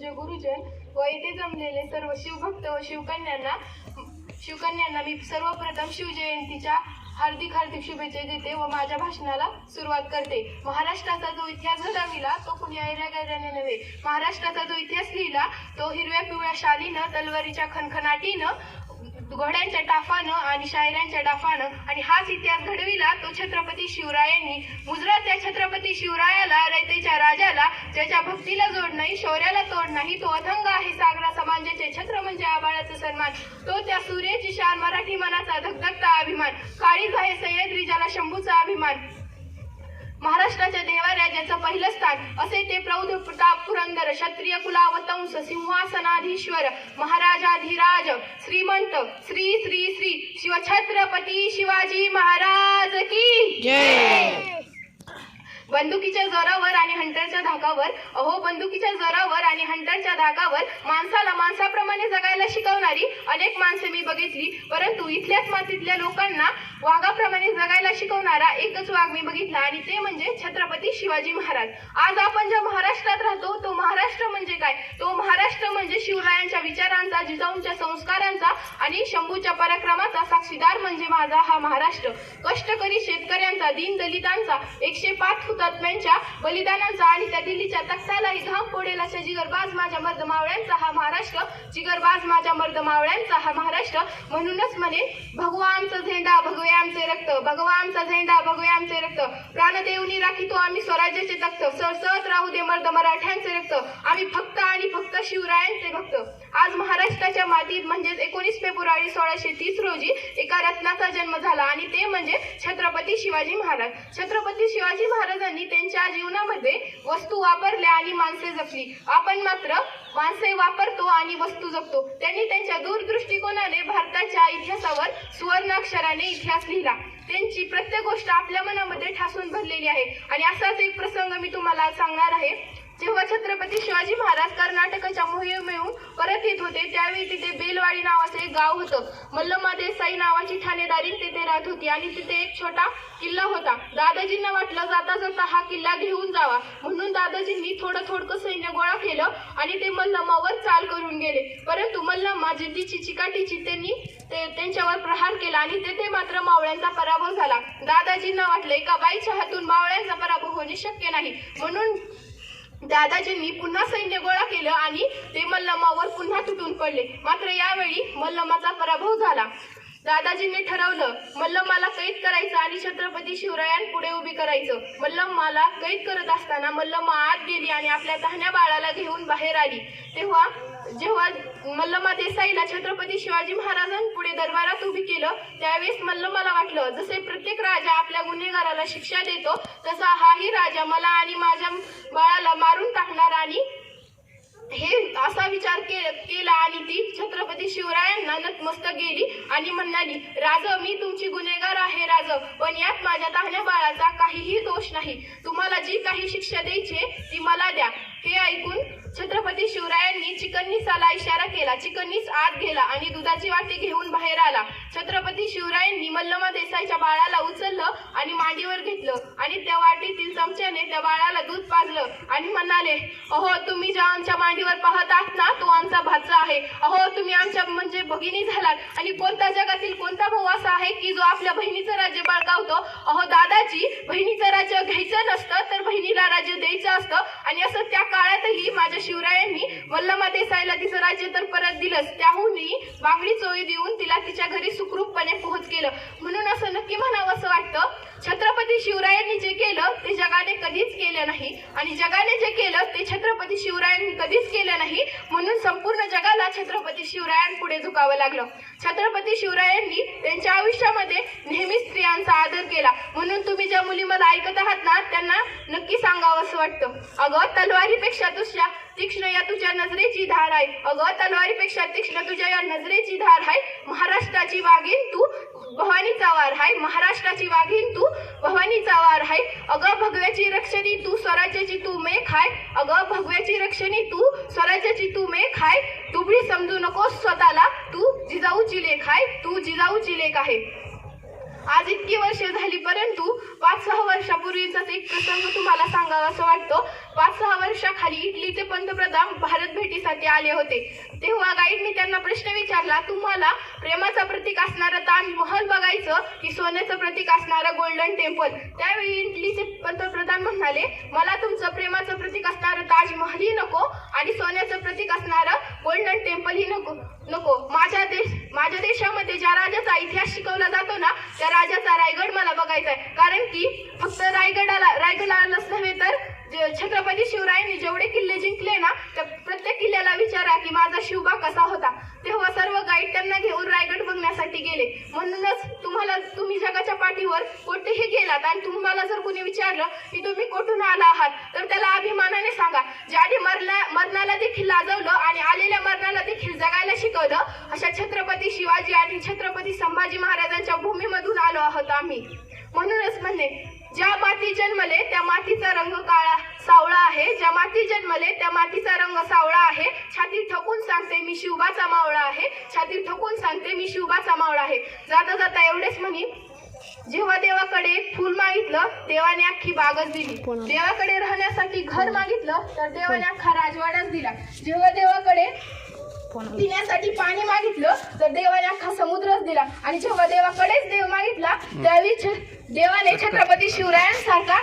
पूज्य गुरुजन व येथे जमलेले सर्व शिवभक्त व शिवकन्यांना शिवकन्यांना मी सर्वप्रथम शिवजयंतीच्या हार्दिक हार्दिक शुभेच्छा देते व माझ्या भाषणाला सुरुवात करते. महाराष्ट्राचा जो इतिहास घडविला तो कुणी ऐऱ्यागैऱ्याने नव्हे. महाराष्ट्राचा जो इतिहास लिहिला तो हिरव्या पिवळ्या शालीनं तलवारीच्या खनखनाटीनं घोड्यांच्या टाफानं आणि शायऱ्यांच्या डाफानं. आणि हाच इतिहास घडविला तो छत्रपती शिवरायांनी. मुजरा छत्रपती शिवरायाला रयतेच्या राजाला ज्याच्या भक्तीला जोड नाही शौर्याला तोड नाही तो अथंग आहे सागरा समाजाचे छत्र म्हणजे आबाळाचा सन्मान. तो त्या सूर्याची शान मराठी मनाचा धगधगता अभिमान. काळीज आहे सह्याद्री ज्याला शंभूचा अभिमान. महाराष्ट्राच्या देवाऱ्या ज्याचं पहिलं स्थान. असे ते प्रौढ प्रताप पुरंदर क्षत्रिय कुलावतंस सिंहासनाधीश्वर महाराजाधिराज श्री श्री श्री शिवछत्रपती शिवाजी महाराज की जय। बंदुकीच्या जोरावर आणि हंटरच्या धाकावर अहो बंदुकीच्या जोरावर आणि हंटरच्या धाकावर माणसाला माणसाप्रमाणे जगायला शिकवणारी अनेक माणसे मी बघितली. परंतु इथल्याच मातीतल्या लोकांना वाघाप्रमाणे जगायला शिकवणारा एकच वाघ मी बघितला आणि ते म्हणजे छत्रपती शिवाजी महाराज. आज आपण ज्या महाराष्ट्रात राहतो तो महाराष्ट्र म्हणजे काय? तो महाराष्ट्र म्हणजे शिवरायांच्या विचारांचा जिजाऊंच्या संस्कारांचा आणि शंभूच्या पराक्रमाचा साक्षीदार म्हणजे माझा हा महाराष्ट्र. कष्टकरी शेतकऱ्यांचा दीन दलितांचा एकशे पाच हुतात्म्यांच्या बलिदानाचा आणि त्या दिल्लीच्या तख्तालाही घाम पोडेल अशा जिगरबाज माझ्या मर्द मावळ्यांचा हा महाराष्ट्र. जिगरबाज माझ्या मर्द मावळ्यांचा हा महाराष्ट्र. म्हणूनच म्हणे भगवा आमचा झेंडा भगवे आमचे रक्त भगवा आमचा झेंडा भगवे आमचे रक्त. प्राणदेवनी राखितो आम्ही स्वराज्याचे तख्त. सळसळत राहू दे मर्द मराठ्यांचे रक्त. आम्ही फक्त आणि फक्त शिवरायांचे भक्त. आज महाराष्ट्राच्या मातीत म्हणजेच एकोणीस फेब्रुवारी सोळाशे तीस रोजी एका रत्नाचा जन्म झाला आणि ते म्हणजे छत्रपती शिवाजी महाराज. छत्रपती शिवाजी महाराजांनी त्यांच्या जीवनामध्ये वस्तू वापरल्या आणि माणसे जपली. आपण मात्र माणसे वापरतो आणि वस्तू जपतो. त्यांनी त्यांच्या दूरदृष्टिकोनाने भारताच्या इतिहासावर सुवर्णाक्षराने इतिहास लिहिला. त्यांची प्रत्येक गोष्ट आपल्या मनामध्ये ठासून भरलेली आहे. आणि असाच एक प्रसंग मी तुम्हाला सांगणार आहे. जेव्हा छत्रपती शिवाजी महाराज कर्नाटकाच्या मोहिमेहून परत येत होते त्यावेळी तिथे बेलवाडी नावाचं एक गाव होतं. मल्लमा देसाई नावाची ठाणेदारी तिथे राहत होती आणि तिथे एक छोटा किल्ला होता. दादाजींना वाटलं जाता जाता हा किल्ला घेऊन जावा. म्हणून दादाजींनी थोडं थोडकं सैन्य गोळा केलं आणि ते मल्लमावर चाल करून गेले. परंतु मल्लमा जिद्दीची चिकाटीची त्यांनी ते त्यांच्यावर प्रहार केला आणि तेथे मात्र मावळ्यांचा पराभव झाला. दादाजींना वाटलं एका बाईच्या हातून मावळ्यांचा पराभव होणे शक्य नाही. म्हणून दादाजींनी पुन्हा सैन्य गोळा केलं आणि ते मल्लमावर पुन्हा तुटून पडले. मात्र यावेळी मल्लमाचा पराभव झाला. दादाजींनी ठरवलं मल्लमाला कैद करायचं आणि छत्रपती शिवरायांपुढे उभी करायचं. मल्लमाला कैद करत असताना मल्लमा आत गेली आणि आपल्या तहण्या बाळाला घेऊन बाहेर आली. तेव्हा जेव्हा मल्लमा देसाईला छत्रपती शिवाजी महाराजांपुढे दरबारात उभी केलं त्यावेळेस मल्लमाला वाटलं जसे प्रत्येक राजा आपल्या गुन्हेगाराला शिक्षा देतो तसा हाही राजा मला आणि माझ्या बाळाला मारून टाकणार आणि हे असा विचार केला आणि ती छत्रपती शिवरायांना नतमस्तक गेली आणि म्हणाली राज मी तुमची गुन्हेगार आहे राज पण यात माझ्या ताहण्या बाळाचा काहीही दोष नाही. तुम्हाला जी काही शिक्षा द्यायची ती मला द्या. हे ऐकून छत्रपती शिवरायांनी चिकननीसाला इशारा केला. चिकननीस आत गेला आणि दुधाची वाटी घेऊन बाहेर आला. छत्रपती शिवरायांनी मल्लमा देसाईच्या बाळाला मांडीवर घेतलं. आणि त्या वाटीतील चमच्याने त्या बाळाला दूध पाजलं आणि म्हणाले अहो तुम्ही ज्या आमच्या मांडीवर पाहत आहात ना तो आमचा भाचा आहे. अहो तुम्ही आमच्या म्हणजे भगिनी झालात. आणि कोणत्या जगातील कोणता भाऊ असा आहे की जो आपल्या बहिणीचं राज्य बळकावतो अहो दादाजी बहिणीचं राज्य घ्यायचं नसतं तर बहिणीला राज्य द्यायचं असतं. आणि असं त्या काळातही माझ्या शिवरायांनी मल्लमा देसाईला तिचं राज्य तर परत दिलंच. त्याहूनही बांगडी चोळी देऊन तिला तिच्या घरी सुखरूपपणे पोहोच केलं. म्हणून असं नक्की म्हणावं असं वाटतं छत्रपती शिवरायांनी जे केलं ते जगाने कधीच केलं नाही. आणि जगाने जे केलं ते छत्रपती शिवरायांनी कधीच केलं नाही. म्हणून संपूर्ण जगाला छत्रपती शिवरायांपुढे झुकावं लागलं. छत्रपती शिवरायांनी त्यांच्या आयुष्यामध्ये नेहमीच स्त्रियांचा आदर केला. म्हणून तुम्ही ज्या मुली मला ऐकत आहात ना त्यांना नक्की सांगावं असं वाटतं. अगं तलवारीपेक्षा तुझ्या तीक्ष्ण या तुझ्या नजरेची धार आहे. अगं तलवारीपेक्षा तीक्ष्ण तुझ्या या नजरेची धार आहे. महाराष्ट्राची वाघीण तू भवानीचा वार हाय महाराष्ट्राची वाघीण भवानीचा वार हाय अगं भगव्याची रक्षणी तू स्वराज्याची तू मे खाय अगं भगव्याची रक्षणी तू स्वराज्याची तू मे खाय तुबडी समजू नकोस स्वतःला. तू जिजाऊची लेख आहे. तू जिजाऊची लेख आहे. आज इतकी वर्ष झाली परंतु पाच सहा वर्षापूर्वीचाच एक प्रसंग तुम्हाला सांगावा असं वाटतं. पाच सहा वर्षाखाली इटलीचे पंतप्रधान भारत भेटीसाठी आले होते. तेव्हा गाईडने त्यांना प्रश्न विचारला तुम्हाला प्रेमाचं प्रतीक असणारं ताजमहल बघायचं की सोन्याचं प्रतीक असणारं गोल्डन टेम्पल? त्यावेळी इटलीचे पंतप्रधान म्हणाले मला तुमचं प्रेमाचं प्रतीक असणारं ताजमहलही नको आणि सोन्याचं प्रतीक असणारं गोल्डन टेम्पलही नको नको. माझ्या देश माझ्या देशामध्ये ज्या राजाचा इतिहास शिकवला जातो ना त्या राजाचा रायगड मला बघायचा आहे कारण की फक्त रायगडाला रायगडालाच नव्हे तर छत्रपती शिवरायांनी जेवढे किल्ले जिंकले ना त्या प्रत्येक किल्ल्याला विचारा की माझा शिवबा कसा होता. तेव्हा सर्व गाईड त्यांना घेऊन रायगड बघण्यासाठी गेले. म्हणूनच तुम्हाला तुम्ही जगाच्या पाठीवर कोठेही आणि तुम्हाला जर कोणी विचारलं की तुम्ही कुठून आला आहात तर त्याला अभिमानाने सांगा. ज्याने मरला मरणाला देखील लाजवलं आणि आलेल्या मरणाला देखील जगायला शिकवलं अशा छत्रपती शिवाजी आणि छत्रपती संभाजी महाराजांच्या भूमीमधून आलो आहोत आम्ही. म्हणूनच म्हणणे ज्या माती जन्मले त्या मातीचा रंग काळा सावळा आहे. ज्या माती जन्मले त्या मातीचा रंग सावळा आहे. छाती ठकून सांगते मी शिवबाचा मावळा आहे. छाती ठकून सांगते मी शिवबाचा मावळा आहे. जाता जाता एवढेच म्हणी जेव्हा देवाकडे फुल मागितलं देवाने अख्खी बागच दिली. देवाकडे राहण्यासाठी घर मागितलं तर देवाने अख्खा राजवाडाच दिला. जेव्हा देवाकडे पिण्यासाठी पाणी मागितलं तर देवाने अख्खा समुद्रच दिला. आणि जेव्हा देवाकडेच देव मागितला त्यावेळी छ- देवाने छत्रपती शिवरायांसारखा